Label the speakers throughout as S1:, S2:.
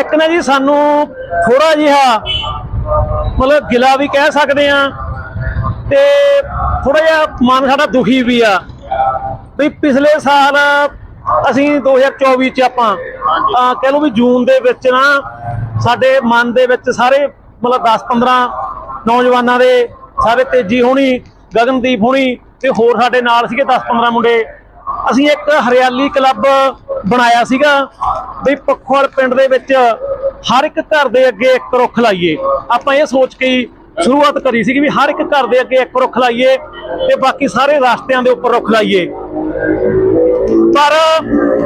S1: ਇੱਕ ਨਾ ਜੀ ਸਾਨੂੰ ਥੋੜਾ ਜਿਹਾ ਮਤਲਬ ਗਿਲਾ ਵੀ ਕਹਿ ਸਕਦੇ ਆ ਤੇ ਥੋੜਾ ਜਿਹਾ ਮਨ ਸਾਡਾ ਦੁਖੀ ਵੀ ਆ। ਵੀ ਪਿਛਲੇ ਸਾਲ ਅਸੀਂ 2024 ਚ ਆਪਾਂ ਕਹਿ ਲਓ ਵੀ ਜੂਨ ਦੇ ਵਿੱਚ ਨਾ ਸਾਡੇ ਮਨ ਦੇ ਵਿੱਚ ਸਾਰੇ ਮਤਲਬ 10 15 ਨੌਜਵਾਨਾਂ ਦੇ ਸਾਰੇ ਤੇਜੀ ਹੋਣੀ ਗਗਨਦੀਪ ਹੋਣੀ ਤੇ ਹੋਰ ਸਾਡੇ ਨਾਲ ਸੀਗੇ 10 15 ਮੁੰਡੇ। ਅਸੀਂ ਇੱਕ ਹਰਿਆਲੀ ਕਲੱਬ ਬਣਾਇਆ ਸੀਗਾ ਵੀ ਪਖਵਾਲ ਪਿੰਡ ਦੇ ਵਿੱਚ ਹਰ ਇੱਕ ਘਰ ਦੇ ਅੱਗੇ ਇੱਕ ਰੁੱਖ ਲਾਈਏ। ਆਪਾਂ ਇਹ ਸੋਚ ਕੇ ਸ਼ੁਰੂਆਤ ਕਰੀ ਸੀਗੀ ਵੀ ਹਰ ਇੱਕ ਘਰ ਦੇ ਅੱਗੇ ਇੱਕ ਰੁੱਖ ਲਾਈਏ ਤੇ ਬਾਕੀ ਸਾਰੇ ਰਸਤਿਆਂ ਦੇ ਉੱਪਰ ਰੁੱਖ ਲਾਈਏ। ਪਰ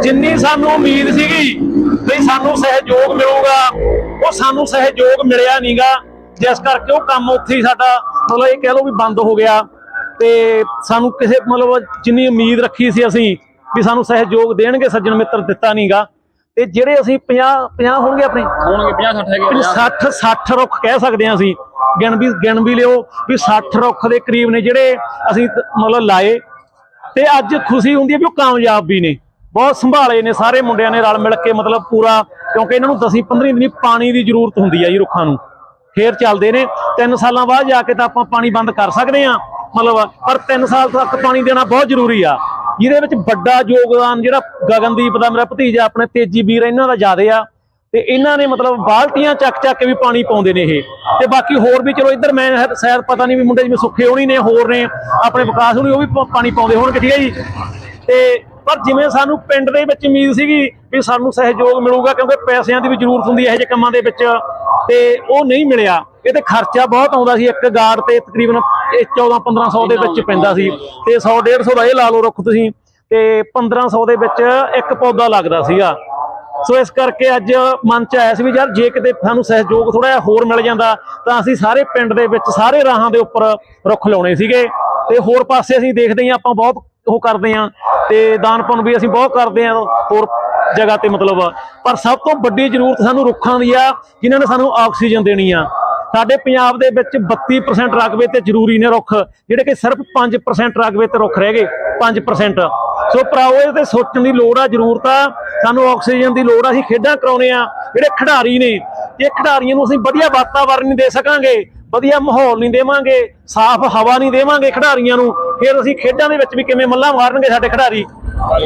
S1: ਜਿੰਨੀ ਸਾਨੂੰ ਉਮੀਦ ਸੀਗੀ ਵੀ ਸਾਨੂੰ ਸਹਿਯੋਗ ਮਿਲੂਗਾ, ਉਹ ਸਾਨੂੰ ਸਹਿਯੋਗ ਮਿਲਿਆ ਨਹੀਂਗਾ ਜਿਸ ਕਰਕੇ ਉਹ ਕੰਮ ਉੱਥੇ ਹੀ ਸਾਡਾ ਮਤਲਬ ਇਹ ਕਹਿ ਲਓ ਵੀ ਬੰਦ ਹੋ ਗਿਆ ਤੇ ਸਾਨੂੰ ਕਿਸੇ ਮਤਲਬ ਜਿੰਨੀ ਉਮੀਦ ਰੱਖੀ ਸੀ ਅਸੀਂ ਵੀ ਸਾਨੂੰ ਸਹਿਯੋਗ ਦੇਣਗੇ ਸੱਜਣ ਮਿੱਤਰ ਦਿੱਤਾ ਨਹੀਂਗਾ। ਤੇ ਜਿਹੜੇ ਅਸੀਂ 50 50 ਹੋਣਗੇ ਆਪਣੇ?
S2: ਹੋਣਗੇ 50 60 ਹੈਗੇ
S1: 60 60 ਰੁੱਖ ਕਹਿ ਸਕਦੇ ਹਾਂ ਅਸੀਂ। ਗਿਣ ਵੀ ਗਿਣ ਵੀ ਲਿਓ ਵੀ 60 ਰੁੱਖ ਦੇ ਕਰੀਬ ਨੇ ਜਿਹੜੇ ਅਸੀਂ ਮਤਲਬ ਲਾਏ। ਤੇ ਅੱਜ ਖੁਸ਼ੀ ਹੁੰਦੀ ਹੈ ਵੀ ਉਹ ਕਾਮਯਾਬ ਵੀ ਨੇ। ਬਹੁਤ ਸੰਭਾਲੇ ਨੇ ਸਾਰੇ ਮੁੰਡਿਆਂ ਨੇ ਰਲ ਮਿਲ ਕੇ ਮਤਲਬ ਪੂਰਾ ਕਿਉਂਕਿ ਇਹਨਾਂ ਨੂੰ 10 15 ਦਿਨੀ ਪਾਣੀ ਦੀ ਜ਼ਰੂਰਤ ਹੁੰਦੀ ਹੈ ਜੀ ਰੁੱਖਾਂ ਨੂੰ। ਫੇਰ ਚੱਲਦੇ ਨੇ। 3 ਸਾਲਾਂ ਬਾਅਦ ਜਾ ਕੇ ਤਾਂ ਆਪਾਂ ਪਾਣੀ ਬੰਦ ਕਰ ਸਕਦੇ ਹਾਂ। ਮਤਲਬ ਪਰ 3 ਸਾਲ ਤੱਕ ਪਾਣੀ ਦੇਣਾ ਬਹੁਤ ਜ਼ਰੂਰੀ ਆ। ਜਿਹਦੇ ਵਿੱਚ ਵੱਡਾ ਯੋਗਦਾਨ ਜਿਹੜਾ ਗਗਨਦੀਪ ਦਾ, ਮੇਰਾ ਭਤੀਜਾ, ਆਪਣੇ ਤੇਜੀ ਵੀਰ, ਇਹਨਾਂ ਦਾ ਜ਼ਿਆਦੇ ਆ। ਤੇ ਇਹਨਾਂ ਨੇ ਮਤਲਬ ਬਾਲਟੀਆਂ ਚੱਕ ਚੱਕ ਕੇ ਵੀ ਪਾਣੀ ਪਾਉਂਦੇ ਨੇ ਇਹ। ਤੇ ਬਾਕੀ ਹੋਰ ਵੀ ਚਲੋ ਇੱਧਰ ਮੈਂ ਸ਼ਾਇਦ- ਪਤਾ ਨਹੀਂ ਵੀ ਮੁੰਡੇ ਜਿਵੇਂ ਸੁੱਖੇ ਹੋਣੀ ਨੇ, ਹੋਰ ਨੇ, ਆਪਣੇ ਵਿਕਾਸ ਹੋਣੀ, ਉਹ ਵੀ ਪਾਣੀ ਪਾਉਂਦੇ ਹੋਣਗੇ, ਠੀਕ ਹੈ ਜੀ? ਤੇ ਪਰ ਜਿਵੇਂ ਸਾਨੂੰ ਪਿੰਡ ਦੇ ਵਿੱਚ ਉਮੀਦ ਸੀਗੀ ਵੀ ਸਾਨੂੰ ਸਹਿਯੋਗ ਮਿਲੂਗਾ, ਕਿਉਂਕਿ ਪੈਸਿਆਂ ਦੀ ਵੀ ਜ਼ਰੂਰਤ ਹੁੰਦੀ ਹੈ ਇਹੋ ਜਿਹੇ ਕੰਮਾਂ ਦੇ ਵਿੱਚ, ਤੇ ਉਹ ਨਹੀਂ ਮਿਲਿਆ। ਇਹ ਤੇ ਖਰਚਾ ਬਹੁਤ ਆਉਂਦਾ ਸੀ, ਇੱਕ ਗਾਰਡ ਤੇ ਤਕਰੀਬਨ 14 1500 ਦੇ ਵਿੱਚ ਪੈਂਦਾ ਸੀ ਤੇ 100 150 ਦਾ ਇਹ ਲਾ ਲਓ ਰੁੱਖ ਤੁਸੀਂ ਤੇ 1500 ਦੇ ਵਿੱਚ ਇੱਕ ਪੌਦਾ ਲੱਗਦਾ ਸੀਗਾ। ਸੋ ਇਸ ਕਰਕੇ ਅੱਜ ਮਨ ਚ ਆਇਆ ਸੀ ਵੀ ਯਾਰ ਜੇ ਕਿਤੇ ਸਾਨੂੰ ਸਹਿਯੋਗ ਥੋੜਾ ਜਿਹਾ ਹੋਰ ਮਿਲ ਜਾਂਦਾ ਤਾਂ ਅਸੀਂ ਸਾਰੇ ਪਿੰਡ ਦੇ ਵਿੱਚ ਸਾਰੇ ਰਾਹਾਂ ਦੇ ਉੱਪਰ ਰੁੱਖ ਲਾਉਣੇ ਸੀਗੇ ਤੇ ਹੋਰ ਪਾਸੇ ਅਸੀਂ ਦੇਖਦੇ ਹਾਂ, ਆਪਾਂ ਬਹੁਤ ਉਹ ਕਰਦੇ ਹਾਂ ਤੇ ਦਾਨਪਨ ਵੀ ਅਸੀਂ ਬਹੁਤ ਕਰਦੇ ਹਾਂ ਹੋਰ ਜਗ੍ਹਾ ਤੇ ਮਤਲਬ। ਪਰ ਸਭ ਤੋਂ ਵੱਡੀ ਜ਼ਰੂਰਤ ਸਾਨੂੰ ਰੁੱਖਾਂ ਦੀ ਆ, ਜਿਨ੍ਹਾਂ ਨੇ ਸਾਨੂੰ ਆਕਸੀਜਨ ਦੇਣੀ ਆ। ਸਾਡੇ ਪੰਜਾਬ ਦੇ ਵਿੱਚ 32% ਰਕਬੇ ਤੇ ਜ਼ਰੂਰੀ ਨੇ ਰੁੱਖ, ਜਿਹੜੇ ਕਿ ਸਿਰਫ 5% ਰਕਬੇ ਤੇ ਰੁੱਖ ਰਹਿ ਗਏ 5% ਸੋ ਭਰਾਓ ਇਹਦੇ ਤੇ ਸੋਚਣ ਦੀ ਲੋੜ ਆ ਜ਼ਰੂਰਤ ਆ ਸਾਨੂੰ ਆਕਸੀਜਨ ਦੀ ਲੋੜ ਆ, ਅਸੀਂ ਖੇਡਾਂ ਕਰਾਉਣੇ ਆ, ਜਿਹੜੇ ਖਿਡਾਰੀ ਨੇ। ਇਹ ਖਿਡਾਰੀਆਂ ਨੂੰ ਅਸੀਂ ਵਧੀਆ ਵਾਤਾਵਰਣ ਨਹੀਂ ਦੇ ਸਕਾਂਗੇ, ਵਧੀਆ ਮਾਹੌਲ ਨਹੀਂ ਦੇਵਾਂਗੇ, ਸਾਫ਼ ਹਵਾ ਨਹੀਂ ਦੇਵਾਂਗੇ ਖਿਡਾਰੀਆਂ ਨੂੰ, ਫਿਰ ਅਸੀਂ ਖੇਡਾਂ ਦੇ ਵਿੱਚ ਵੀ ਕਿਵੇਂ ਮੱਲਾਂ ਮਾਰਨਗੇ ਸਾਡੇ ਖਿਡਾਰੀ।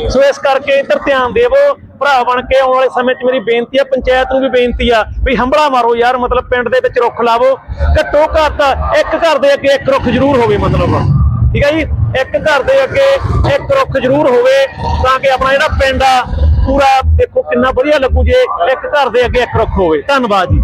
S1: ਸੋ ਇਸ ਕਰਕੇ ਇੱਧਰ ਧਿਆਨ ਦੇਵੋ ਭਰਾ ਬਣ ਕੇ ਆਉਣ ਵਾਲੇ ਸਮੇਂ 'ਚ ਮੇਰੀ ਬੇਨਤੀ ਆ, ਪੰਚਾਇਤ ਨੂੰ ਵੀ ਬੇਨਤੀ ਆ ਵੀ ਹੰਬੜਾ ਮਾਰੋ ਯਾਰ, ਮਤਲਬ ਪਿੰਡ ਦੇ ਵਿੱਚ ਰੁੱਖ ਲਾਵੋ ਘੱਟੋ ਘੱਟ ਇੱਕ ਘਰ ਦੇ ਅੱਗੇ ਇੱਕ ਰੁੱਖ ਜ਼ਰੂਰ ਹੋਵੇ ਮਤਲਬ। ਠੀਕ ਹੈ ਜੀ? ਇੱਕ ਘਰ ਦੇ ਅੱਗੇ ਇੱਕ ਰੁੱਖ ਜ਼ਰੂਰ ਹੋਵੇ ਤਾਂ ਕਿ ਆਪਣਾ ਜਿਹੜਾ ਪਿੰਡ ਆ ਪੂਰਾ ਦੇਖੋ ਕਿੰਨਾ ਵਧੀਆ ਲੱਗੂ ਜੇ ਇੱਕ ਘਰ ਦੇ ਅੱਗੇ ਇੱਕ ਰੁੱਖ ਹੋਵੇ। ਧੰਨਵਾਦ ਜੀ।